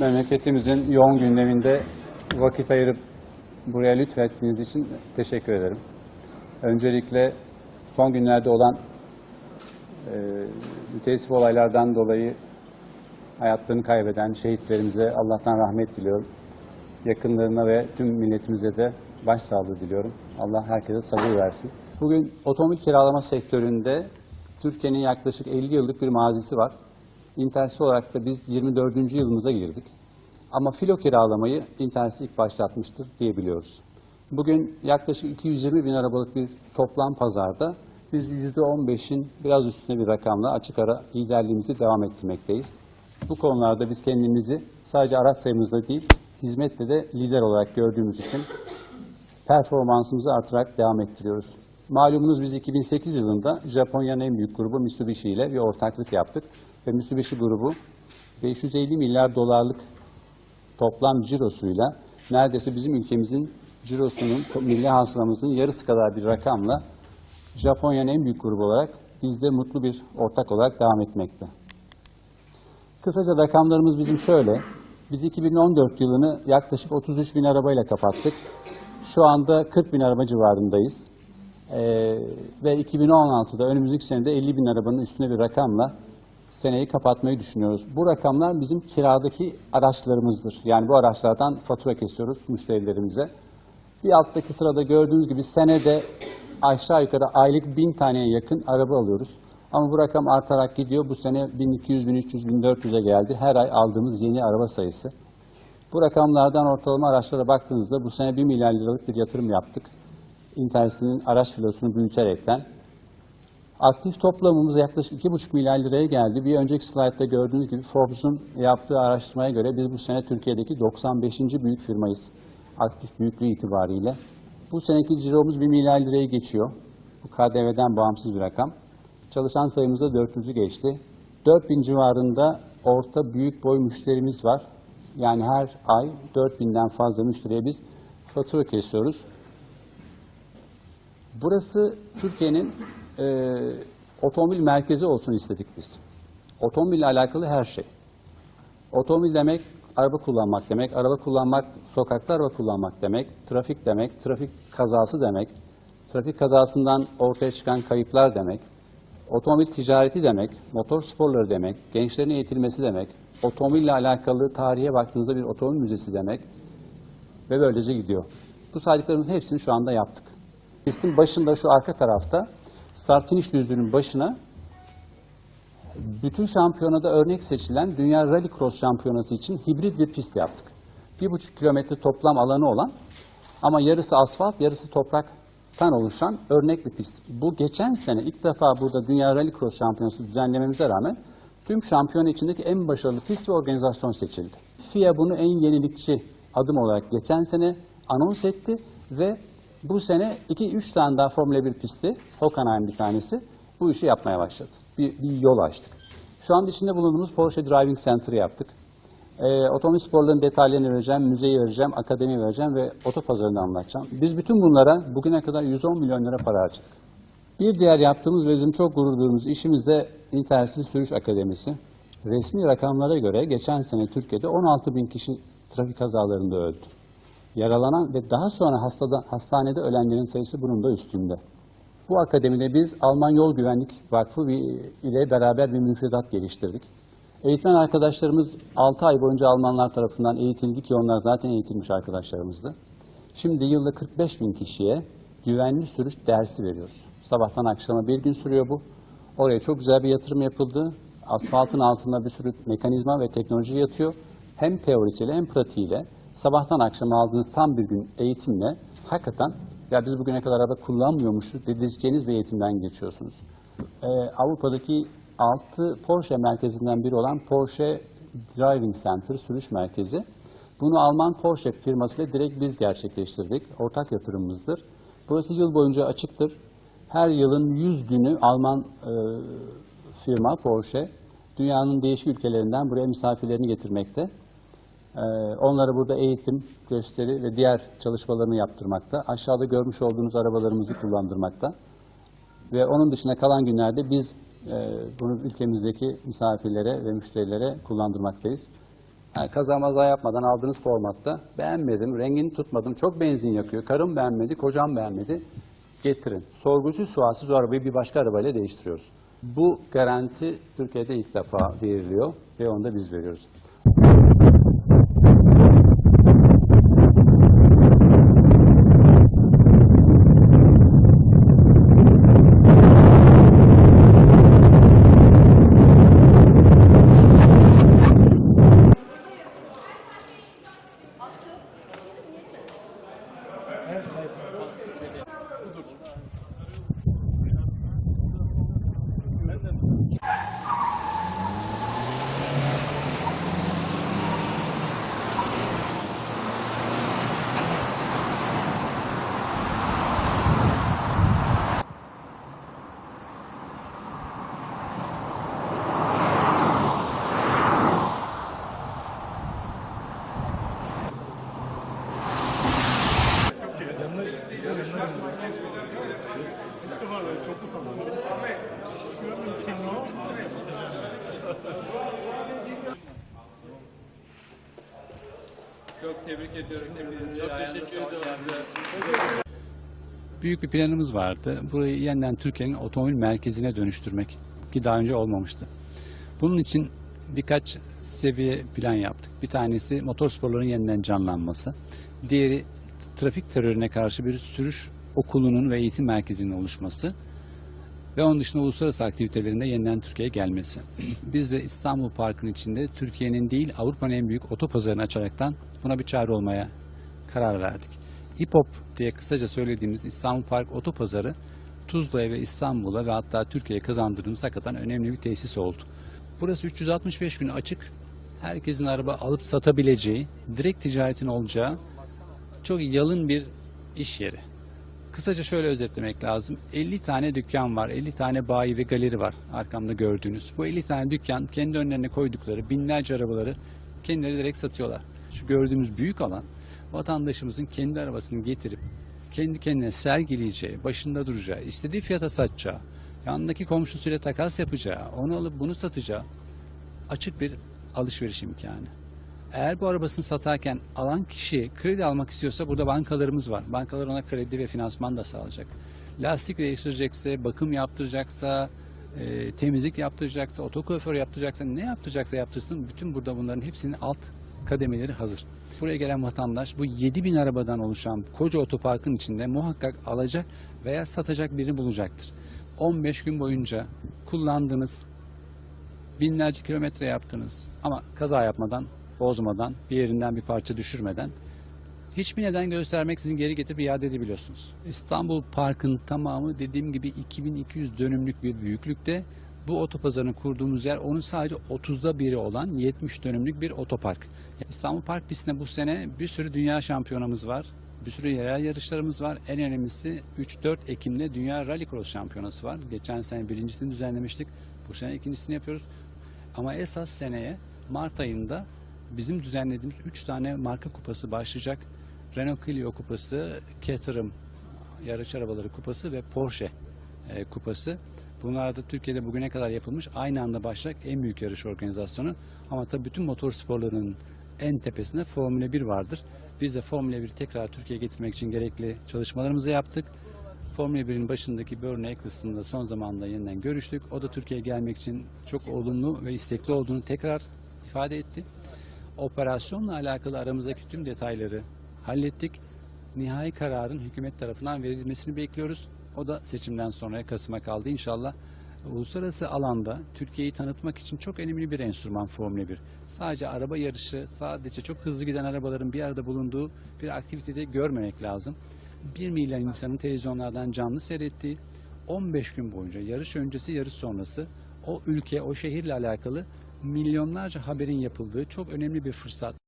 memleketimizin yoğun gündeminde vakit ayırıp buraya lütfettiğiniz için teşekkür ederim. Öncelikle son günlerde olan e, müteessif olaylardan dolayı hayatlarını kaybeden şehitlerimize Allah'tan rahmet diliyorum. Yakınlarına ve tüm milletimize de başsağlığı diliyorum. Allah herkese sabır versin. Bugün otomobil kiralama sektöründe Türkiye'nin yaklaşık 50 yıllık bir mazisi var. İntersi olarak da biz 24. yılımıza girdik. Ama filo kiralamayı Intersi ilk başlatmıştır diyebiliyoruz. Bugün yaklaşık 220 bin arabalık bir toplam pazarda biz %15'in biraz üstüne bir rakamla açık ara liderliğimizi devam ettirmekteyiz. Bu konularda biz kendimizi sadece araç sayımızda değil, hizmette de lider olarak gördüğümüz için performansımızı artırarak devam ettiriyoruz. Malumunuz biz 2008 yılında Japonya'nın en büyük grubu Mitsubishi ile bir ortaklık yaptık. Ve Mitsubishi grubu 550 milyar dolarlık toplam cirosuyla neredeyse bizim ülkemizin cirosunun, milli hasılamızın yarısı kadar bir rakamla Japonya'nın en büyük grubu olarak bizde mutlu bir ortak olarak devam etmekte. Kısaca rakamlarımız bizim şöyle. Biz 2014 yılını yaklaşık 33 bin arabayla kapattık. Şu anda 40 bin araba civarındayız. Ee, ve 2016'da önümüzdeki senede 50 bin arabanın üstüne bir rakamla seneyi kapatmayı düşünüyoruz. Bu rakamlar bizim kiradaki araçlarımızdır. Yani bu araçlardan fatura kesiyoruz müşterilerimize. Bir alttaki sırada gördüğünüz gibi senede aşağı yukarı aylık bin taneye yakın araba alıyoruz. Ama bu rakam artarak gidiyor. Bu sene 1200, 1300, 1400'e geldi. Her ay aldığımız yeni araba sayısı. Bu rakamlardan ortalama araçlara baktığınızda bu sene 1 milyar liralık bir yatırım yaptık. Intersi'nin araç filosunu büyüterekten. Aktif toplamımız yaklaşık 2,5 milyar liraya geldi. Bir önceki slaytta gördüğünüz gibi Forbes'un yaptığı araştırmaya göre biz bu sene Türkiye'deki 95. büyük firmayız. Aktif büyüklüğü itibariyle. Bu seneki ciromuz 1 milyar liraya geçiyor. Bu KDV'den bağımsız bir rakam. Çalışan sayımız da 400'ü geçti. 4000 civarında orta büyük boy müşterimiz var. Yani her ay 4000'den fazla müşteriye biz fatura kesiyoruz. Burası Türkiye'nin e, otomobil merkezi olsun istedik biz. Otomobille alakalı her şey. Otomobil demek araba kullanmak demek, araba kullanmak sokakta araba kullanmak demek, trafik demek, trafik kazası demek, trafik kazasından ortaya çıkan kayıplar demek, otomobil ticareti demek, motor sporları demek, gençlerin eğitilmesi demek, otomobille alakalı tarihe baktığınızda bir otomobil müzesi demek ve böylece gidiyor. Bu saydıklarımızın hepsini şu anda yaptık. Pistin başında şu arka tarafta start finish düzlüğünün başına bütün şampiyonada örnek seçilen Dünya Rally Cross Şampiyonası için hibrit bir pist yaptık. Bir buçuk kilometre toplam alanı olan ama yarısı asfalt, yarısı topraktan oluşan örnek bir pist. Bu geçen sene ilk defa burada Dünya Rally Cross Şampiyonası düzenlememize rağmen tüm şampiyon içindeki en başarılı pist ve organizasyon seçildi. FIA bunu en yenilikçi adım olarak geçen sene anons etti ve bu sene 2-3 tane daha Formula 1 pisti, Hockenheim bir tanesi, bu işi yapmaya başladı. Bir, bir yol açtık. Şu anda içinde bulunduğumuz Porsche Driving Center'ı yaptık. Ee, otomobil sporlarının detaylarını vereceğim, müzeyi vereceğim, akademi vereceğim ve otopazarını anlatacağım. Biz bütün bunlara bugüne kadar 110 milyon lira para harcadık. Bir diğer yaptığımız ve bizim çok gurur duyduğumuz işimiz de İntersiz Sürüş Akademisi. Resmi rakamlara göre geçen sene Türkiye'de 16 bin kişi trafik kazalarında öldü. Yaralanan ve daha sonra hastada, hastanede ölenlerin sayısı bunun da üstünde. Bu akademide biz Alman Yol Güvenlik Vakfı ile beraber bir müfredat geliştirdik. Eğitmen arkadaşlarımız 6 ay boyunca Almanlar tarafından eğitildi ki onlar zaten eğitilmiş arkadaşlarımızdı. Şimdi yılda 45 bin kişiye güvenli sürüş dersi veriyoruz. Sabahtan akşama bir gün sürüyor bu. Oraya çok güzel bir yatırım yapıldı. Asfaltın altında bir sürü mekanizma ve teknoloji yatıyor. Hem teorisiyle hem pratiğiyle sabahtan akşama aldığınız tam bir gün eğitimle hakikaten ya biz bugüne kadar araba kullanmıyormuşuz dedirteceğiniz bir eğitimden geçiyorsunuz. Ee, Avrupa'daki 6 Porsche merkezinden biri olan Porsche Driving Center sürüş merkezi. Bunu Alman Porsche firmasıyla direkt biz gerçekleştirdik. Ortak yatırımımızdır. Burası yıl boyunca açıktır. Her yılın 100 günü Alman e, firma Porsche dünyanın değişik ülkelerinden buraya misafirlerini getirmekte. Ee, Onlara burada eğitim, gösteri ve diğer çalışmalarını yaptırmakta. Aşağıda görmüş olduğunuz arabalarımızı kullandırmakta. Ve onun dışında kalan günlerde biz e, bunu ülkemizdeki misafirlere ve müşterilere kullandırmaktayız. Yani kaza maza yapmadan aldığınız formatta beğenmedim, rengini tutmadım, çok benzin yakıyor, karım beğenmedi, kocam beğenmedi. Getirin. Sorgusuz sualsiz o arabayı bir başka arabayla değiştiriyoruz. Bu garanti Türkiye'de ilk defa veriliyor ve onu da biz veriyoruz. Çok tebrik ediyorum hepinizi. Çok teşekkür ediyorum. Büyük bir planımız vardı. Burayı yeniden Türkiye'nin otomobil merkezine dönüştürmek ki daha önce olmamıştı. Bunun için birkaç seviye plan yaptık. Bir tanesi motorsporların yeniden canlanması. Diğeri trafik terörüne karşı bir sürüş okulunun ve eğitim merkezinin oluşması. Ve onun dışında uluslararası aktivitelerinde yeniden Türkiye'ye gelmesi. Biz de İstanbul Parkı'nın içinde Türkiye'nin değil Avrupa'nın en büyük otopazarını açaraktan buna bir çare olmaya karar verdik. İPOP diye kısaca söylediğimiz İstanbul Park Otopazarı Tuzla'ya ve İstanbul'a ve hatta Türkiye'ye kazandırdığımız hakikaten önemli bir tesis oldu. Burası 365 gün açık. Herkesin araba alıp satabileceği, direkt ticaretin olacağı çok yalın bir iş yeri. Kısaca şöyle özetlemek lazım. 50 tane dükkan var, 50 tane bayi ve galeri var arkamda gördüğünüz. Bu 50 tane dükkan kendi önlerine koydukları binlerce arabaları kendileri direkt satıyorlar. Şu gördüğümüz büyük alan vatandaşımızın kendi arabasını getirip kendi kendine sergileyeceği, başında duracağı, istediği fiyata satacağı, yanındaki komşusuyla takas yapacağı, onu alıp bunu satacağı açık bir alışveriş imkanı. Eğer bu arabasını satarken alan kişi kredi almak istiyorsa burada bankalarımız var. Bankalar ona kredi ve finansman da sağlayacak. Lastik değiştirecekse, bakım yaptıracaksa, e, temizlik yaptıracaksa, otokuaför yaptıracaksa, ne yaptıracaksa yaptırsın. Bütün burada bunların hepsinin alt kademeleri hazır. Buraya gelen vatandaş bu 7000 arabadan oluşan koca otoparkın içinde muhakkak alacak veya satacak birini bulacaktır. 15 gün boyunca kullandığınız binlerce kilometre yaptınız ama kaza yapmadan, bozmadan, bir yerinden bir parça düşürmeden hiçbir neden göstermek sizin geri getirip iade edebiliyorsunuz. İstanbul Park'ın tamamı dediğim gibi 2200 dönümlük bir büyüklükte. Bu otopazarını kurduğumuz yer onun sadece 30'da biri olan 70 dönümlük bir otopark. İstanbul Park pistinde bu sene bir sürü dünya şampiyonamız var. Bir sürü yerel yarışlarımız var. En önemlisi 3-4 Ekim'de Dünya Rallycross Şampiyonası var. Geçen sene birincisini düzenlemiştik. Bu sene ikincisini yapıyoruz. Ama esas seneye Mart ayında bizim düzenlediğimiz 3 tane marka kupası başlayacak. Renault Clio kupası, Caterham yarış arabaları kupası ve Porsche e, kupası. Bunlar da Türkiye'de bugüne kadar yapılmış aynı anda başlayacak en büyük yarış organizasyonu. Ama tabii bütün motor sporlarının en tepesinde Formula 1 vardır. Biz de Formula 1'i tekrar Türkiye'ye getirmek için gerekli çalışmalarımızı yaptık. Formula 1'in başındaki Bernie Eccleston'la son zamanda yeniden görüştük. O da Türkiye'ye gelmek için çok olumlu ve istekli olduğunu tekrar ifade etti. Operasyonla alakalı aramızdaki tüm detayları hallettik. Nihai kararın hükümet tarafından verilmesini bekliyoruz. O da seçimden sonra Kasım'a kaldı. İnşallah uluslararası alanda Türkiye'yi tanıtmak için çok önemli bir enstrüman Formula 1. Sadece araba yarışı, sadece çok hızlı giden arabaların bir arada bulunduğu bir aktivitede görmemek lazım. 1 milyon insanın televizyonlardan canlı seyrettiği 15 gün boyunca yarış öncesi yarış sonrası o ülke o şehirle alakalı milyonlarca haberin yapıldığı çok önemli bir fırsat.